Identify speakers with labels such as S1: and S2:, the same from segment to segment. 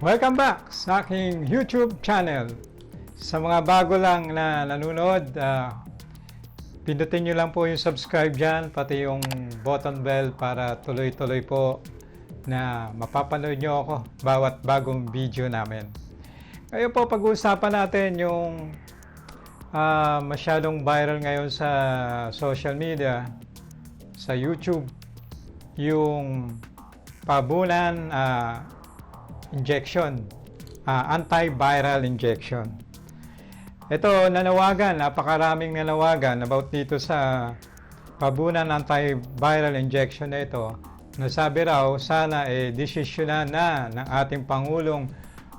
S1: Welcome back sa aking YouTube channel. Sa mga bago lang na nanonood, ah, pindutin nyo lang po yung subscribe dyan, pati yung button bell para tuloy-tuloy po na mapapanood nyo ako bawat bagong video namin. Ngayon po pag-uusapan natin yung ah, masyadong viral ngayon sa social media, sa YouTube, yung pabulan ah, injection, ah, antiviral injection. Ito, nanawagan, napakaraming nanawagan about dito sa pabunan antiviral injection na ito. Nasabi raw, sana eh, desisyonan na ng ating Pangulong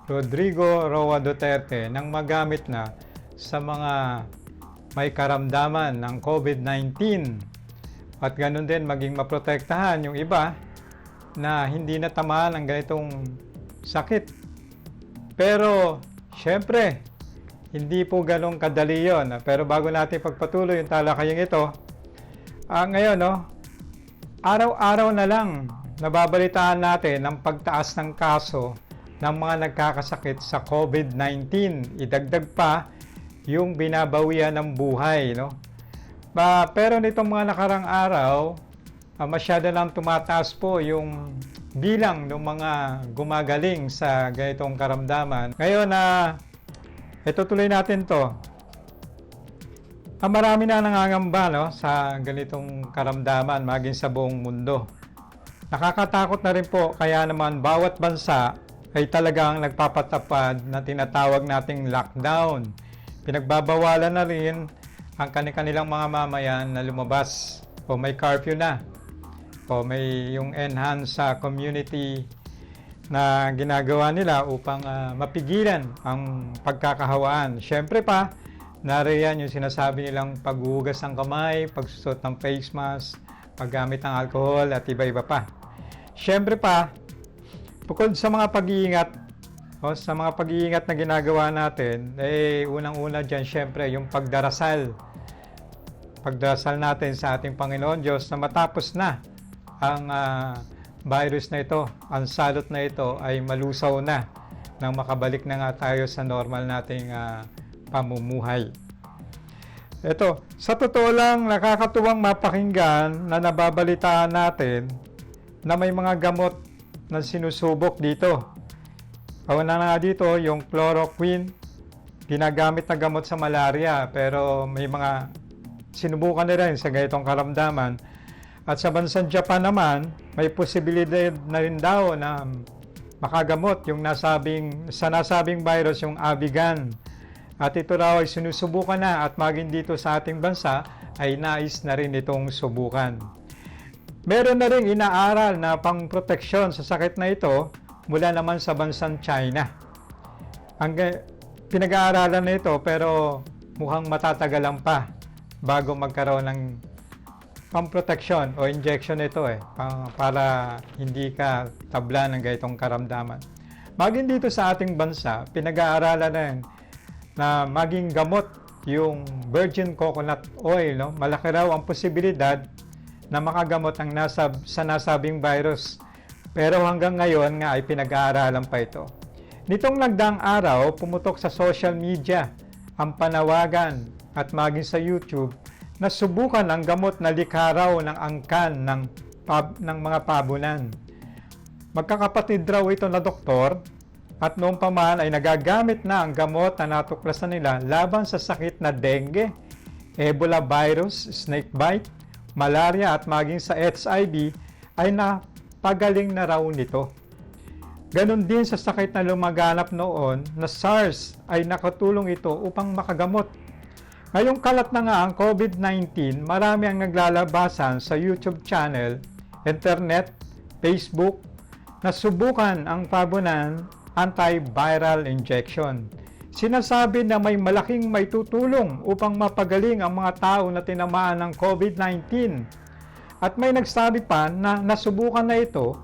S1: Rodrigo Roa Duterte nang magamit na sa mga may karamdaman ng COVID-19 at ganun din maging maprotektahan yung iba na hindi natamaan ng ganitong sakit. Pero, syempre, hindi po ganong kadali yun. Pero bago natin pagpatuloy yung talakayang ito, ah, ngayon, no, araw-araw na lang nababalitaan natin ang pagtaas ng kaso ng mga nagkakasakit sa COVID-19. Idagdag pa yung binabawian ng buhay, no? Ba, pero nitong mga nakarang araw, ah, masyado lang tumataas po yung bilang ng mga gumagaling sa ganitong karamdaman. Ngayon na ito tuloy natin to. Ah, marami na nangangamba no, sa ganitong karamdaman maging sa buong mundo. Nakakatakot na rin po kaya naman bawat bansa ay talagang nagpapatapad na tinatawag nating lockdown. Pinagbabawalan na rin ang kanilang mga mamayan na lumabas o may curfew na o may yung enhance sa community na ginagawa nila upang ah, mapigilan ang pagkakahawaan. Siyempre pa, nariyan yung sinasabi nilang paghuhugas ng kamay, pagsusot ng face mask, paggamit ng alcohol at iba-iba pa. Siyempre pa, bukod sa mga pag-iingat, o sa mga pag-iingat na ginagawa natin, eh unang-una dyan siyempre yung pagdarasal. Pagdarasal natin sa ating Panginoon Diyos na matapos na ang ah, virus na ito, ang salot na ito ay malusaw na nang makabalik na nga tayo sa normal nating ah, pamumuhay. Ito, sa totoo lang nakakatuwang mapakinggan na nababalitaan natin na may mga gamot na sinusubok dito. Kauna na nga dito yung chloroquine, ginagamit na gamot sa malaria pero may mga sinubukan na rin sa ganitong karamdaman. At sa bansang Japan naman, may posibilidad na rin daw na makagamot yung nasabing, sa nasabing virus yung Avigan. At ito raw ay sinusubukan na at maging dito sa ating bansa ay nais na rin itong subukan. Meron na rin inaaral na pangproteksyon sa sakit na ito mula naman sa bansang China. Ang ga- pinag-aaralan na ito pero mukhang matatagalan pa bago magkaroon ng pang-protection o injection ito eh pang- para hindi ka tabla ng ganitong karamdaman. Maging dito sa ating bansa, pinag-aaralan na, na maging gamot yung virgin coconut oil. No? Malaki raw ang posibilidad na makagamot ang nasab sa nasabing virus. Pero hanggang ngayon nga ay pinag-aaralan pa ito. Nitong nagdaang araw, pumutok sa social media ang panawagan at maging sa YouTube na subukan ang gamot na likha raw ng angkan ng, pab- ng mga pabunan. Magkakapatid raw ito na doktor at noong pa man ay nagagamit na ang gamot na natuklasan nila laban sa sakit na dengue, Ebola virus, snake bite, malaria at maging sa HIV ay napagaling na raw nito. Ganon din sa sakit na lumaganap noon na SARS ay nakatulong ito upang makagamot. Ngayong kalat na nga ang COVID-19, marami ang naglalabasan sa YouTube channel, internet, Facebook, na subukan ang pabunan antiviral injection. Sinasabi na may malaking may tutulong upang mapagaling ang mga tao na tinamaan ng COVID-19. At may nagsabi pa na nasubukan na ito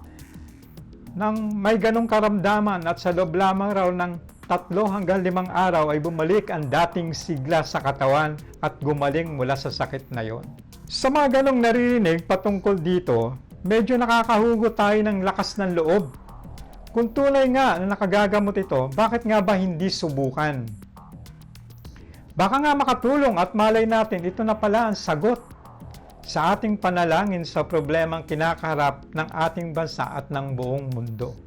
S1: nang may ganong karamdaman at sa loob lamang raw ng tatlo hanggang limang araw ay bumalik ang dating sigla sa katawan at gumaling mula sa sakit na yon. Sa mga ganong naririnig patungkol dito, medyo nakakahugot tayo ng lakas ng loob Kung tunay nga na nakagagamot ito, bakit nga ba hindi subukan? Baka nga makatulong at malay natin ito na pala ang sagot sa ating panalangin sa problemang kinakaharap ng ating bansa at ng buong mundo.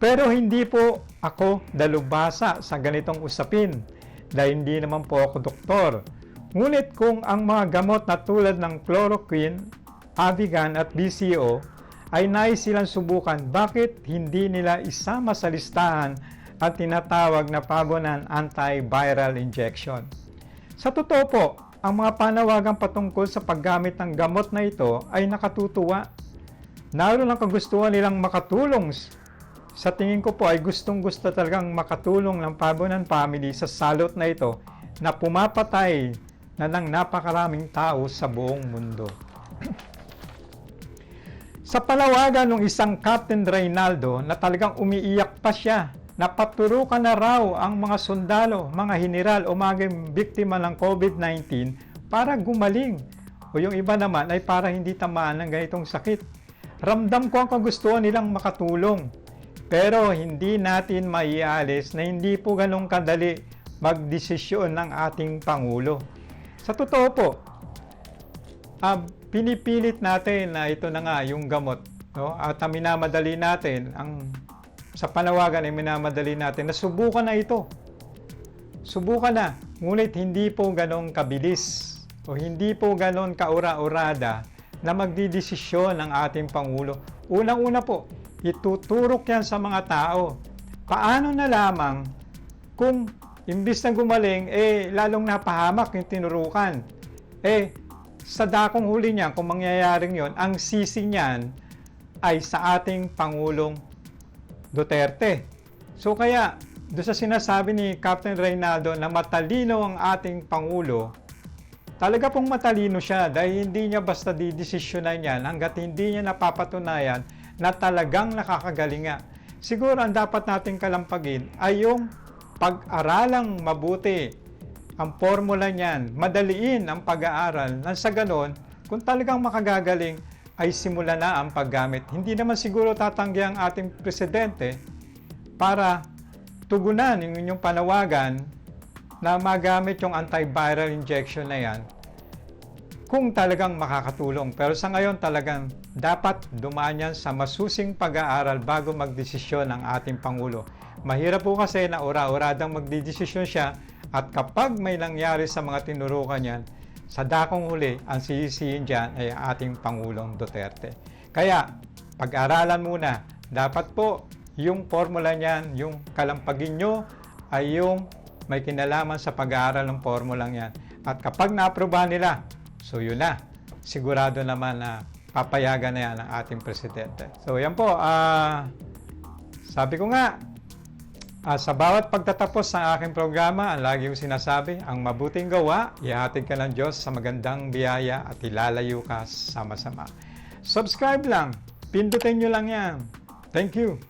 S1: Pero hindi po ako dalubhasa sa ganitong usapin dahil hindi naman po ako doktor. Ngunit kung ang mga gamot na tulad ng chloroquine, Avigan at BCO ay nais silang subukan, bakit hindi nila isama sa listahan at tinatawag na pabonan antiviral injection? Sa totoo po, ang mga panawagan patungkol sa paggamit ng gamot na ito ay nakatutuwa. Naroon ang kagustuhan nilang makatulong. Sa tingin ko po ay gustong gusto talagang makatulong ng Pabonan family sa salot na ito na pumapatay na ng napakaraming tao sa buong mundo. Sa palawagan ng isang Captain Reynaldo na talagang umiiyak pa siya na paturukan na raw ang mga sundalo, mga general o mga biktima ng COVID-19 para gumaling. O yung iba naman ay para hindi tamaan ng ganitong sakit. Ramdam ko ang kagustuhan nilang makatulong. Pero hindi natin maialis na hindi po ganong kadali magdesisyon ng ating Pangulo. Sa totoo po, ah, pinipilit natin na ito na nga yung gamot. No? At ang minamadali natin, ang sa panawagan ay minamadali natin na subukan na ito. Subukan na. Ngunit hindi po ganong kabilis o hindi po ganon kaura-urada na magdidesisyon ng ating Pangulo. Unang-una po, ituturok yan sa mga tao. Paano na lamang kung imbis na gumaling, eh lalong napahamak yung tinurukan. Eh, sa dakong huli niyan, kung mangyayaring yon, ang sisi niyan ay sa ating Pangulong Duterte. So kaya, doon sa sinasabi ni Captain Reynaldo na matalino ang ating Pangulo, talaga pong matalino siya dahil hindi niya basta didesisyonan yan hanggat hindi niya napapatunayan na talagang nakakagaling nga. Siguro ang dapat nating kalampagin ay yung pag-aralang mabuti ang formula niyan, madaliin ang pag-aaral nang sa ganon, kung talagang makagagaling, ay simula na ang paggamit. Hindi naman siguro tatanggi ang ating presidente para tugunan yung inyong panawagan na magamit yung antiviral injection na yan kung talagang makakatulong. Pero sa ngayon talagang dapat dumaan yan sa masusing pag-aaral bago magdesisyon ang ating Pangulo. Mahirap po kasi na ura-uradang magdidesisyon siya at kapag may nangyari sa mga tinurukan niyan, sa dakong huli, ang sisisihin dyan ay ating Pangulong Duterte. Kaya, pag-aralan muna, dapat po yung formula niyan, yung kalampagin nyo, ay yung may kinalaman sa pag-aaral ng formulang yan. At kapag na-aprobahan nila, so yun na. Sigurado naman na papayagan na yan ng ating presidente. So yan po, ah sabi ko nga, Ah, sa bawat pagtatapos ng aking programa, ang lagi kong sinasabi, ang mabuting gawa, ihatid ka ng Diyos sa magandang biyaya at ilalayo ka sama-sama. Subscribe lang. Pindutin nyo lang yan. Thank you.